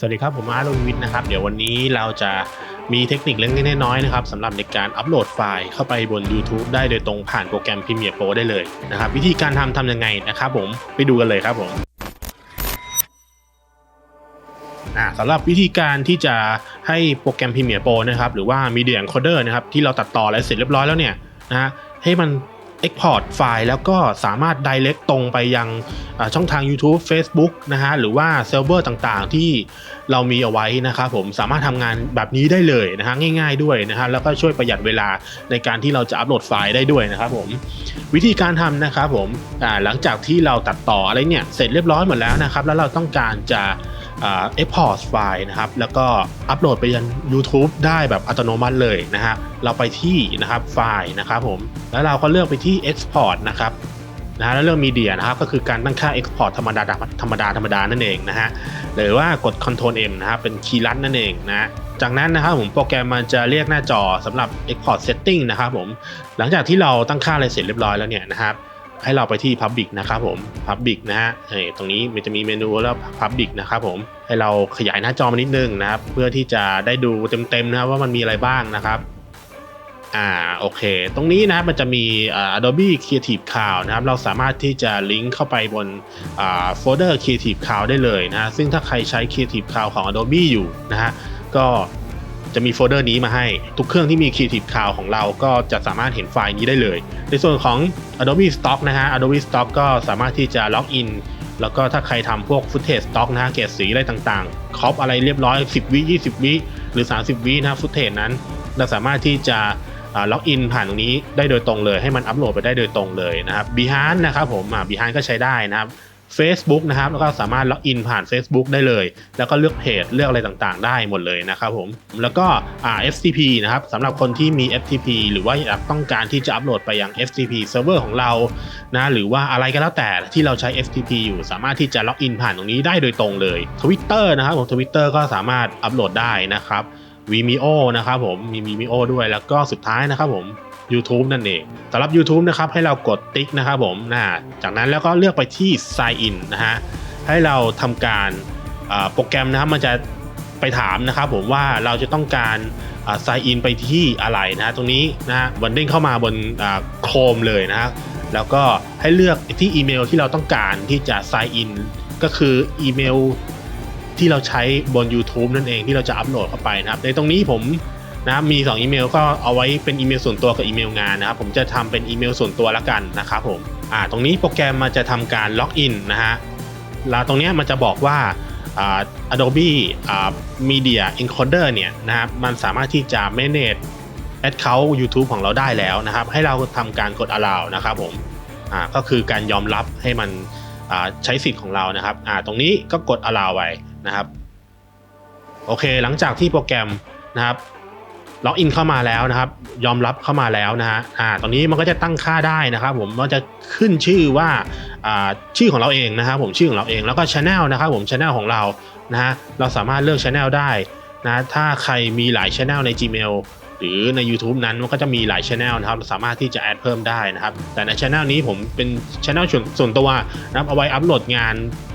สวัสดีครับ ผมอาร์ตวิทย์นะครับ เดี๋ยววันนี้เราจะมีเทคนิคเล็กๆน้อยๆนะครับสำหรับในการอัปโหลดไฟล์เข้าไปบน YouTube ได้โดยตรงผ่านโปรแกรม Premiere Pro ได้เลยนะครับ วิธีการทำทำยังไงนะครับผมไปดูกันเลยครับผมสำหรับวิธีการที่จะให้โปรแกรม Premiere Pro นะครับหรือว่า Media Encoder นะครับที่เราตัดต่ออะเสร็จเรียบร้อยแล้วเนี่ยนะให้มัน Export ไฟล์แล้วก็สามารถ Direct ตรงไปยังช่องทาง YouTube Facebook นะฮะหรือว่าเซิร์ฟเวอร์ต่างๆ ที่เรามีเอาไว้นะครับผมสามารถทำงานแบบนี้ได้เลยนะฮะง่ายๆด้วยนะฮะแล้วก็ช่วยประหยัดเวลาในการที่เราจะอัปโหลดไฟล์ได้ด้วยนะครับผมวิธีการทำนะครับผมหลังจากที่เราตัดต่ออะไรเนี่ยเสร็จเรียบร้อยหมดแล้วนะครับแล้วเราต้องการจะ เอ่า export ไฟล์นะครับแล้วก็อัปโหลดไปยัง YouTube ได้แบบอัตโนมัติเลยนะฮะเราไปที่นะครับไฟล์นะครับผมแล้วเราก็เลือกไปที่ export นะครับนะแล้วเรื่องมีเดียนะครับก็คือการตั้งค่า export ธรรมดาธรรมดาธรรมดานั่นเองนะฮะหรือว่ากด Ctrl M นะครับเป็นคีย์ลัดนั่นเองนะจากนั้นนะครับผมโปรแกรมมันจะเรียกหน้าจอสำหรับ Export Setting นะครับผมหลังจากที่เราตั้งค่าอะไรเสร็จเรียบร้อยแล้วเนี่ยนะครับ ให้เราไปที่ Public นะครับผม Public นะฮะตรงนี้มันจะมีเมนูแล้ว Public นะครับผมให้เราขยายหน้าจอมานิดนึงนะครับ เพื่อที่จะได้ดูเต็มๆนะครับว่ามันมีอะไรบ้างนะครับอ่าโอเค ตรงนี้นะครับมันจะมี Adobe Creative Cloud นะครับ เราสามารถที่จะลิงก์เข้าไปบนโฟลเดอร์ Creative Cloud ได้เลยนะฮะซึ่งถ้าใครใช้ Creative Cloud ของ Adobe อยู่นะฮะก็ จะมีโฟลเดอร์นี้มาให้ ทุกเครื่องที่มี Creative Cloud ของเราก็จะสามารถเห็นไฟล์นี้ได้เลย ในส่วนของ Adobe Stock นะฮะ Adobe Stock ก็สามารถที่จะล็อกอินแล้วก็ถ้าใครทำพวก Footage Stock นะฮะเกรดสีอะไรต่างๆ ครอปอะไรเรียบร้อย 10 วิ 20 วิ หรือ 30 วินะฟุตเทจนั้น เราสามารถที่จะล็อกอินผ่านตรงนี้ได้โดยตรงเลย ให้มันอัปโหลดไปได้โดยตรงเลยนะครับ Behance นะครับผมอ่า Behance ก็ใช้ได้นะครับ Facebook นะครับแล้วก็สามารถล็อกอินผ่าน Facebook ได้เลย แล้วก็เลือกเพจเลือกอะไรต่างๆ ได้หมดเลยนะครับผมแล้วก็อ่า FTP นะครับสำหรับคนที่มี FTP หรือว่าอยากต้องการที่จะอัปโหลดไปยัง FTP เซิร์ฟเวอร์ของเรานะหรือว่าอะไรก็แล้วแต่ที่เราใช้ FTP อยู่สามารถที่จะล็อกอินผ่านตรงนี้ได้โดยตรงเลย Twitter นะครับผม Twitter ก็สามารถอัปโหลดได้นะครับ Vimeo นะครับผมมี Vimeo ด้วยแล้วก็สุดท้ายนะครับผม YouTube นั่นเองสำหรับ YouTube นะครับให้เรากดติ๊กนะครับผมนะจากนั้นแล้วก็เลือกไปที่ Sign In นะฮะให้เราทำการโปรแกรมนะครับมันจะไปถามนะครับผมว่าเราจะต้องการอ่า sign in ไปที่อะไรนะ ตรงนี้นะฮะวันเด้งเข้ามาบนโคมเลยนะฮะแล้วก็ให้เลือกที่อีเมลที่เราต้องการที่จะ sign in ก็คืออีเมลที่เราใช้บน YouTube นั่นเองที่เราจะอัปโหลดเข้าไปนะครับ ในตรงนี้ผม นะครับมี 2 อีเมลก็เอาไว้เป็นอีเมลส่วนตัวกับอีเมลงานนะครับผมจะทำเป็นอีเมลส่วนตัวละกันนะครับผมอ่าตรงนี้โปรแกรมมันจะทำการล็อกอินนะฮะแล้วตรงนี้มันจะบอกว่าอ่า Adobe อ่า Media Encoder เนี่ยนะครับมันสามารถที่จะ manage account YouTube ของเราได้แล้วนะครับ ให้เราทำการกด allow นะครับผมอ่าก็คือการยอมรับให้มันอ่าใช้สิทธิ์ของเรานะครับอ่าตรงนี้ก็กด allow ไว้นะครับ โอเค หลังจากที่โปรแกรมนะครับ ล็อกอินเข้ามาแล้วนะครับ ยอมรับเข้ามาแล้วนะฮะอ่าตรงนี้มันก็จะตั้งค่าได้นะครับ ผมมันจะขึ้นชื่อว่าอ่าชื่อของเราเองนะครับ ผมชื่อของเราเองแล้วก็ช anel นะครับผมช anel ของเรานะฮะเราสามารถเลือกช anel ได้นะถ้าใครมีหลาย channel ใน Gmail หรือใน YouTube นั้นมันก็จะมีหลาย channel นะครับเราสามารถที่จะแอดเพิ่มได้นะครับ แต่ใน channel นี้ผมเป็น channel ส่วนส่วนตัวนะครับเอาไว้อัปโหลดงาน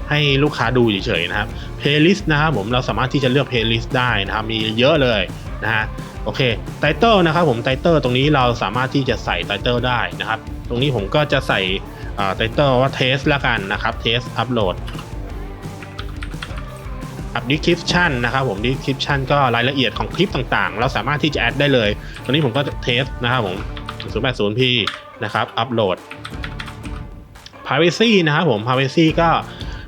ให้ลูกค้าดูเฉยๆนะครับ playlist นะครับผมเราสามารถที่จะเลือก playlist ได้นะครับมีเยอะเลยนะฮะ โอเค title นะครับผม title ตรงนี้เราสามารถที่จะใส่ title ได้นะครับ ตรงนี้ผมก็จะใส่อ่า title ว่า test แล้วกันนะครับ test upload ครับ description นะครับผม description ก็รายละเอียดของคลิปต่างๆ เราสามารถที่จะแอดได้เลย ตรงนี้ผมก็เทสนะครับผม 080p นะครับ upload privacy นะครับผม privacy ก็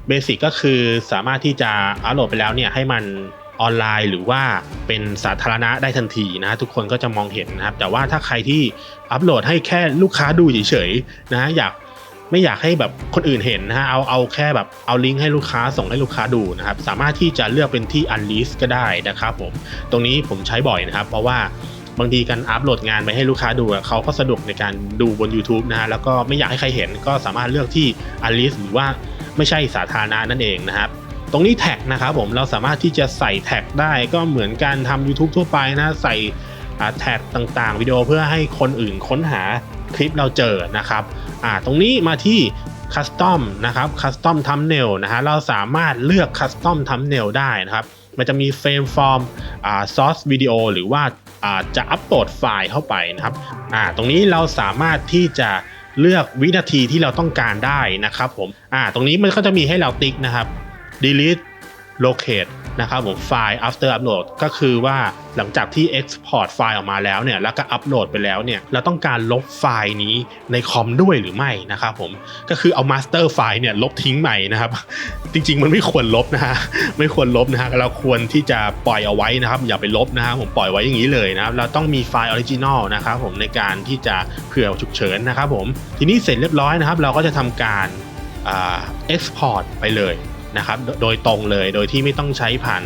เบสิกก็คือสามารถที่จะอัปโหลดไปแล้วเนี่ยให้มัน ออนไลน์ หรือว่าเป็นสาธารณะได้ทันทีนะทุกคนก็จะมองเห็นนะครับ แต่ว่าถ้าใครที่อัปโหลดให้แค่ลูกค้าดูเฉยๆนะอยากไม่อยากให้แบบคนอื่นเห็นนะฮะเอาเอาแค่แบบเอาลิงก์ให้ลูกค้าส่งให้ลูกค้าดูนะครับ สามารถที่จะเลือกเป็นที่ unlist ก็ได้นะครับผมตรงนี้ผมใช้บ่อยนะครับ เพราะว่าบางทีการอัปโหลดงานไปให้ลูกค้าดูเขาก็สะดวกในการดูบน YouTube นะฮะแล้วก็ไม่อยากให้ใครเห็นก็สามารถเลือกที่ unlist หรือว่าไม่ใช่สาธารณะนั่นเองนะครับ ตรงนี้แท็กนะครับผมเราสามารถที่จะใส่แท็กได้ก็เหมือนการทำ YouTube ทั่วไปนะใส่แท็กต่างๆ วิดีโอเพื่อให้คนอื่นค้นหาคลิปเราเจอนะครับตรงนี้มาที่คัสตอมนะครับคัสตอมทัมเนลนะฮะเราสามารถเลือกคัสตอมทัมเนลได้นะครับมันจะมีเฟรมฟอร์มซอสวิดีโอหรือว่าจะอัปโหลดไฟล์เข้าไปนะครับตรงนี้เราสามารถที่จะเลือกวินาทีที่เราต้องการได้นะครับผมตรงนี้มันก็จะมีให้เราติ๊กนะครับ delete locate นะครับผมไฟล์ after upload ก็คือว่าหลังจากที่ export ไฟล์ออกมาแล้วเนี่ยแล้วก็อัปโหลดไปแล้วเนี่ยเราต้องการลบไฟล์นี้ในคอมด้วยหรือไม่นะครับผมก็คือเอา master ไฟล์เนี่ยลบทิ้งใหม่นะครับ จริงๆ มันไม่ควรลบนะฮะไม่ควรลบนะฮะเราควรที่จะปล่อยเอาไว้นะครับ อย่าไปลบนะฮะผมปล่อยไว้อย่างนี้เลยนะครับเราต้องมีไฟล์ออริจินอลนะครับผมในการที่จะเผื่อฉุกเฉินนะครับผมทีนี้เสร็จเรียบร้อยนะครับ เราก็จะทำการอ่า export ไปเลย นะครับโดยตรงเลยโดยที่ไม่ต้องใช้ผ่าน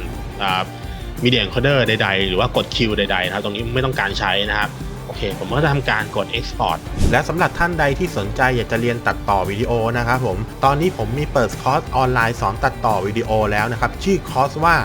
มีเดียคอเดอร์ใดๆ หรือว่ากดคิวใดๆนะครับตรงนี้ไม่ต้องการใช้นะครับโอเค ผมก็จะทำการกด export และสำหรับท่านใดที่สนใจอยากจะเรียนตัดต่อวิดีโอนะครับผม ตอนนี้ผมมีเปิดคอร์สออนไลน์สอนตัดต่อวิดีโอแล้วนะครับ ชื่อคอร์สว่า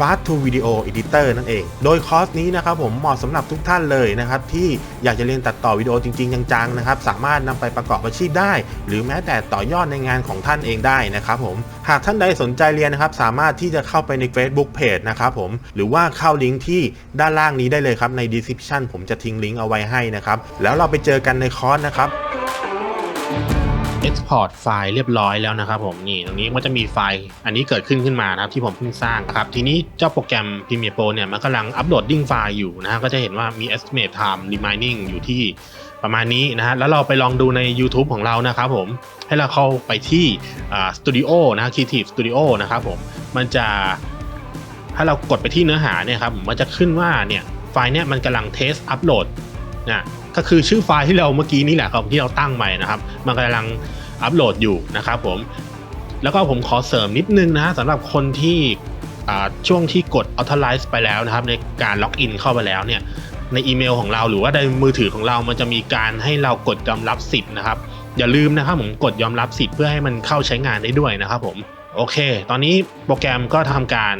Fast to Video Editor นั่นเอง โดยคอร์สนี้นะครับผมเหมาะสำหรับทุกท่านเลยนะครับที่อยากจะเรียนตัดต่อวิดีโอจริงๆจังๆนะครับสามารถนำไปประกอบอาชีพได้ หรือแม้แต่ต่อยอดในงานของท่านเองได้นะครับผมหากท่านใดสนใจเรียนนะครับสามารถที่จะเข้าไปใน Facebook Page นะครับผมหรือว่าเข้าลิงก์ที่ด้านล่างนี้ได้เลยครับใน description ผมจะทิ้งลิงก์เอาไว้ให้นะครับแล้วเราไปเจอกันในคอร์สนะครับ Export ไฟล์เรียบร้อยแล้วนะครับผมนี่ตรงนี้มันจะมีไฟล์อันนี้เกิดขึ้นขึ้นมานะครับที่ผมเพิ่งสร้างครับทีนี้เจ้าโปรแกรม Premiere Pro เนี่ยมันกำลังอัปโหลดดิ้งไฟล์อยู่นะฮะก็จะเห็นว่ามี estimate time remaining อยู่ที่ประมาณนี้นะฮะแล้วเราไปลองดูใน YouTube ของเรานะครับผมให้เราเข้าไปที่อ่า Studio นะฮะ Creative Studio นะครับผมมันจะถ้าเรากดไปที่เนื้อหาเนี่ยครับมันจะขึ้นว่าเนี่ยไฟล์เนี่ยมันกำลังเทสอัปโหลดนะ ก็คือชื่อไฟล์ที่เราเมื่อกี้นี่แหละครับที่เราตั้งใหม่นะครับ มันกำลังอัปโหลดอยู่นะครับผมแล้วก็ผมขอเสริมนิดนึงนะสำหรับคนที่ช่วงที่กด authorize ไปแล้วนะครับ ในการล็อกอินเข้าไปแล้วเนี่ยในอีเมลของเราหรือว่าในมือถือของเรามันจะมีการให้เรากดยอมรับสิทธิ์นะครับ อย่าลืมนะครับผมกดยอมรับสิทธิ์เพื่อให้มันเข้าใช้งานได้ด้วยนะครับผมโอเค ตอนนี้โปรแกรมก็ทำการ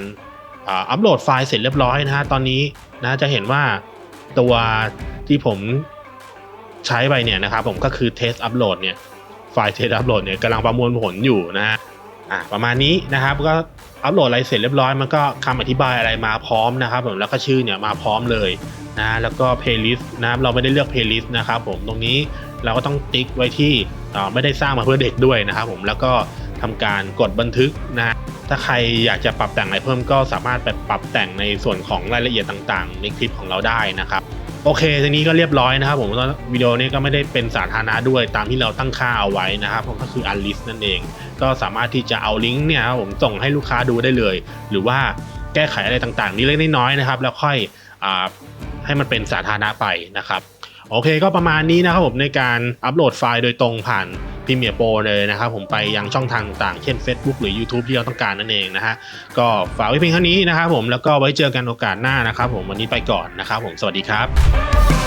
อัปโหลดไฟล์เสร็จเรียบร้อยนะฮะตอนนี้นะจะเห็นว่าตัวที่ผม ใช้ไปเนี่ยนะครับผมก็คือ Test Upload เนี่ยไฟล์ Test Upload เนี่ยกำลังประมวลผลอยู่นะฮะอ่าประมาณนี้นะครับก็อัปโหลดอะไรเสร็จเรียบร้อยมันก็คำอธิบายอะไรมาพร้อมนะครับผมแล้วก็ชื่อเนี่ยมาพร้อมเลยนะแล้วก็ playlist นะครับเราไม่ได้เลือก playlist นะครับผมตรงนี้เราก็ต้องติ๊กไว้ที่อ่าไม่ได้สร้างมาเพื่อเด็กด้วยนะครับผมแล้วก็ทำการกดบันทึกนะถ้าใครอยากจะปรับแต่งอะไรเพิ่มก็สามารถไปปรับแต่งในส่วนของรายละเอียดต่างๆ ในคลิปของเราได้นะครับ โอเคทีนี้ก็เรียบร้อยนะครับ ผมวิดีโอนี้ก็ไม่ได้เป็นสาธารณะด้วยตามที่เราตั้งค่าเอาไว้นะครับก็คืออันลิสต์นั่นเอง ก็สามารถที่จะเอาลิงก์เนี่ยครับผมส่งให้ลูกค้าดูได้เลย หรือว่าแก้ไขอะไรต่างๆนี้เล็กน้อยๆนะครับ แล้วค่อยอให้มันเป็นสาธารณะไปนะครับ โอเคก็ประมาณนี้นะครับผมในการอัปโหลดไฟล์โดยตรงผ่าน Premiere Pro เลยนะครับผมไปยังช่องทางต่างๆ เช่น Facebook หรือ YouTube ที่เราต้องการนั่นเองนะฮะก็ฝากไว้เพียงเท่านี้นะครับผมแล้วก็ไว้เจอกันโอกาสหน้านะครับผมวันนี้ไปก่อนนะครับผมสวัสดีครับ